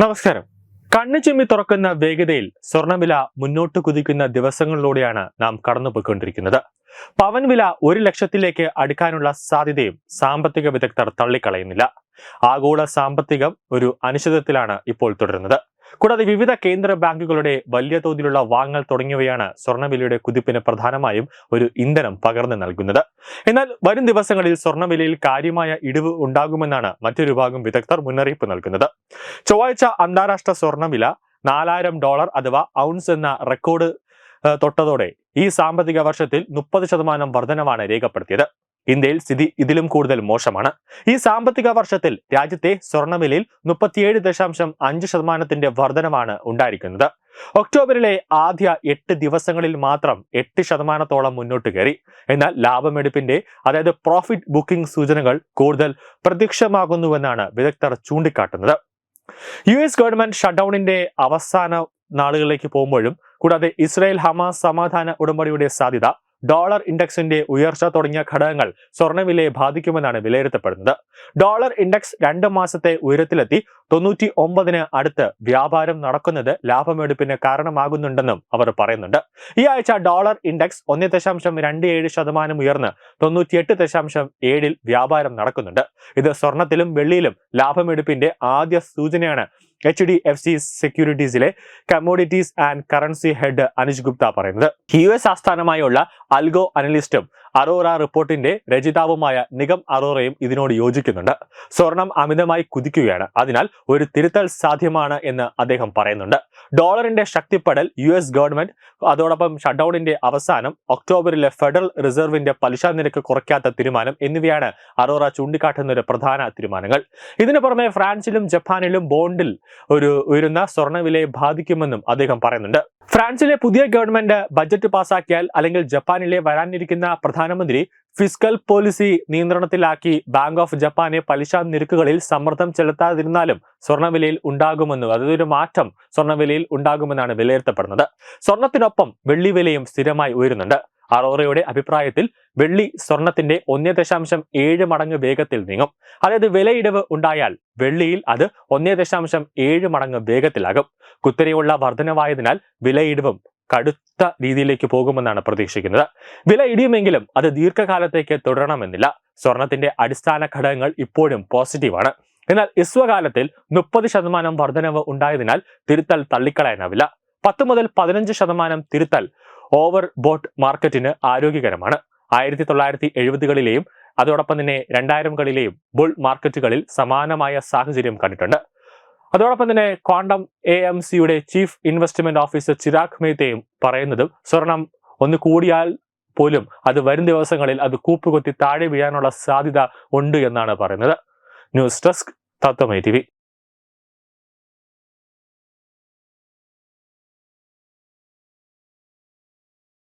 നമസ്കാരം. കണ്ണു ചെമ്മി തുറക്കുന്ന വേഗതയിൽ സ്വർണവില മുന്നോട്ട് കുതിക്കുന്ന ദിവസങ്ങളിലൂടെയാണ് നാം കടന്നുപോയിക്കൊണ്ടിരിക്കുന്നത്. പവൻ വില ഒരു ലക്ഷത്തിലേക്ക് അടുക്കാനുള്ള സാധ്യതയും സാമ്പത്തിക വിദഗ്ധർ തള്ളിക്കളയുന്നില്ല. ആഗോള സാമ്പത്തികം ഒരു അനിശ്ചിതത്തിലാണ് ഇപ്പോൾ തുടരുന്നത്. കൂടാതെ വിവിധ കേന്ദ്ര ബാങ്കുകളുടെ വലിയ തോതിലുള്ള വാങ്ങൽ തുടങ്ങിയവയാണ് സ്വർണവിലയുടെ കുതിപ്പിന് പ്രധാനമായും ഒരു ഇന്ധനം പകർന്നു നൽകുന്നത്. എന്നാൽ വരും ദിവസങ്ങളിൽ സ്വർണവിലയിൽ കാര്യമായ ഇടിവ് ഉണ്ടാകുമെന്നാണ് മറ്റൊരു ഭാഗം വിദഗ്ധർ മുന്നറിയിപ്പ് നൽകുന്നത്. ചൊവ്വാഴ്ച അന്താരാഷ്ട്ര സ്വർണവില നാലായിരം ഡോളർ അഥവാ ഔൺസ് എന്ന റെക്കോർഡ് തൊട്ടതോടെ ഈ സാമ്പത്തിക വർഷത്തിൽ മുപ്പത് ശതമാനം വർധനവാണ് രേഖപ്പെടുത്തിയത്. ഇന്ത്യയിൽ സ്ഥിതി ഇതിലും കൂടുതൽ മോശമാണ്. ഈ സാമ്പത്തിക വർഷത്തിൽ രാജ്യത്തെ സ്വർണവിലയിൽ മുപ്പത്തിയേഴ് ദശാംശം അഞ്ച് ശതമാനത്തിന്റെ വർധനമാണ് ഉണ്ടായിരിക്കുന്നത്. ഒക്ടോബറിലെ ആദ്യ എട്ട് ദിവസങ്ങളിൽ മാത്രം എട്ട് ശതമാനത്തോളം മുന്നോട്ട് കയറി. എന്നാൽ ലാഭമെടുപ്പിന്റെ അതായത് പ്രോഫിറ്റ് ബുക്കിംഗ് സൂചനകൾ കൂടുതൽ പ്രത്യക്ഷമാകുന്നുവെന്നാണ് വിദഗ്ധർ ചൂണ്ടിക്കാട്ടുന്നത്. യു എസ് ഗവൺമെന്റ് ഷട്ട്ഡൌണിന്റെ അവസാന നാളുകളിലേക്ക് പോകുമ്പോഴും കൂടാതെ ഇസ്രായേൽ ഹമാസ് സമാധാന ഉടമ്പടിയുടെ സാധ്യത ഡോളർ ഇൻഡെക്സിന്റെ ഉയർച്ച തുടങ്ങിയ ഘടകങ്ങൾ സ്വർണവിലയെ ബാധിക്കുമെന്നാണ് വിലയിരുത്തപ്പെടുന്നത്. ഡോളർ ഇൻഡെക്സ് രണ്ട് മാസത്തെ ഉയരത്തിലെത്തി. തൊണ്ണൂറ്റി ഒമ്പതിന് അടുത്ത് വ്യാപാരം നടക്കുന്നത് ലാഭമെടുപ്പിന് കാരണമാകുന്നുണ്ടെന്നും അവർ പറയുന്നുണ്ട്. ഈ ആഴ്ച ഡോളർ ഇൻഡെക്സ് ഒന്ന് ദശാംശം രണ്ട് ഏഴ് ശതമാനം ഉയർന്ന് തൊണ്ണൂറ്റിയെട്ട് ദശാംശം ഏഴിൽ വ്യാപാരം നടക്കുന്നുണ്ട്. ഇത് സ്വർണത്തിലും വെള്ളിയിലും ലാഭമെടുപ്പിന്റെ ആദ്യ സൂചനയാണ് H D F C സെക്യൂരിറ്റീസിലെ commodities and currency head Anuj Gupta പറയുന്നത്. യു എസ് ആസ്ഥാനമായുള്ള അൽഗോ അനലിസ്റ്റും അറോറ റിപ്പോർട്ടിന്റെ രചയിതാവുമായ നിഗം അറോറയും ഇതിനോട് യോജിക്കുന്നുണ്ട്. സ്വർണം അമിതമായി കുതിക്കുകയാണ്. അതിനാൽ ഒരു തിരുത്തൽ സാധ്യമാണ് എന്ന് അദ്ദേഹം പറയുന്നുണ്ട്. ഡോളറിന്റെ ശക്തിപ്പെടൽ യു എസ് ഗവൺമെന്റ് അതോടൊപ്പം ഷട്ട്ഡൌണിന്റെ അവസാനം ഒക്ടോബറിലെ ഫെഡറൽ റിസർവിന്റെ പലിശ നിരക്ക് കുറയ്ക്കാത്ത തീരുമാനം എന്നിവയാണ് അറോറ ചൂണ്ടിക്കാട്ടുന്ന ഒരു പ്രധാന തീരുമാനങ്ങൾ. ഇതിനു പുറമെ ഫ്രാൻസിലും ജപ്പാനിലും ബോണ്ടിൽ ഒരു ഉയരുന്ന സ്വർണവിലയെ ബാധിക്കുമെന്നും അദ്ദേഹം പറയുന്നുണ്ട്. ഫ്രാൻസിലെ പുതിയ ഗവൺമെന്റ് ബജറ്റ് പാസാക്കിയാൽ അല്ലെങ്കിൽ ജപ്പാനിലെ വരാനിരിക്കുന്ന പ്രധാനമന്ത്രി ഫിസ്ക്കൽ പോളിസി നിയന്ത്രണത്തിലാക്കി ബാങ്ക് ഓഫ് ജപ്പാനെ പലിശ നിരക്കുകളിൽ സമ്മർദ്ദം ചെലുത്താതിരുന്നാലും സ്വർണവിലയിൽ ഉണ്ടാകുമെന്നും അതായത് ഒരു മാറ്റം സ്വർണവിലയിൽ ഉണ്ടാകുമെന്നാണ് വിലയിരുത്തപ്പെടുന്നത്. സ്വർണത്തിനൊപ്പം വെള്ളി വിലയും സ്ഥിരമായി ഉയരുന്നുണ്ട്. അറോറയുടെ അഭിപ്രായത്തിൽ വെള്ളി സ്വർണത്തിന്റെ ഒന്നേ ദശാംശം ഏഴ് മടങ്ങ് വേഗത്തിൽ നീങ്ങും. അതായത് വിലയിടിവ് ഉണ്ടായാൽ വെള്ളിയിൽ അത് ഒന്നേ ദശാംശം ഏഴ് മടങ്ങ് വേഗത്തിലാകും. കുത്തനെയുള്ള വർധനവായതിനാൽ വിലയിടിവും കടുത്ത രീതിയിലേക്ക് പോകുമെന്നാണ് പ്രതീക്ഷിക്കുന്നത്. വില ഇടിയുമെങ്കിലും അത് ദീർഘകാലത്തേക്ക് തുടരണമെന്നില്ല. സ്വർണത്തിന്റെ അടിസ്ഥാന ഘടകങ്ങൾ ഇപ്പോഴും പോസിറ്റീവാണ് എന്നാൽ ഇസ്വകാലത്തിൽ മുപ്പത് ശതമാനം വർധനവ് ഉണ്ടായതിനാൽ തിരുത്തൽ തള്ളിക്കളയാനാവില്ല. പത്ത് മുതൽ പതിനഞ്ച് ശതമാനം തിരുത്തൽ ഓവർ ബോട്ട് മാർക്കറ്റിന് ആരോഗ്യകരമാണ്. ആയിരത്തി തൊള്ളായിരത്തി എഴുപതുകളിലെയും അതോടൊപ്പം തന്നെ രണ്ടായിരങ്ങളിലെയും ബുൾ മാർക്കറ്റുകളിൽ സമാനമായ സാഹചര്യം കണ്ടിട്ടുണ്ട്. അതോടൊപ്പം തന്നെ ക്വാണ്ടം എ എം സിയുടെ ചീഫ് ഇൻവെസ്റ്റ്മെന്റ് ഓഫീസർ ചിരാഗ് മേത്തയും പറയുന്നതും സ്വർണം ഒന്ന് കൂടിയാൽ പോലും അത് വരും ദിവസങ്ങളിൽ അത് കൂപ്പുകുത്തി താഴെ വീഴാനുള്ള സാധ്യത ഉണ്ട് എന്നാണ് പറയുന്നത്. News desk തത്വമേ T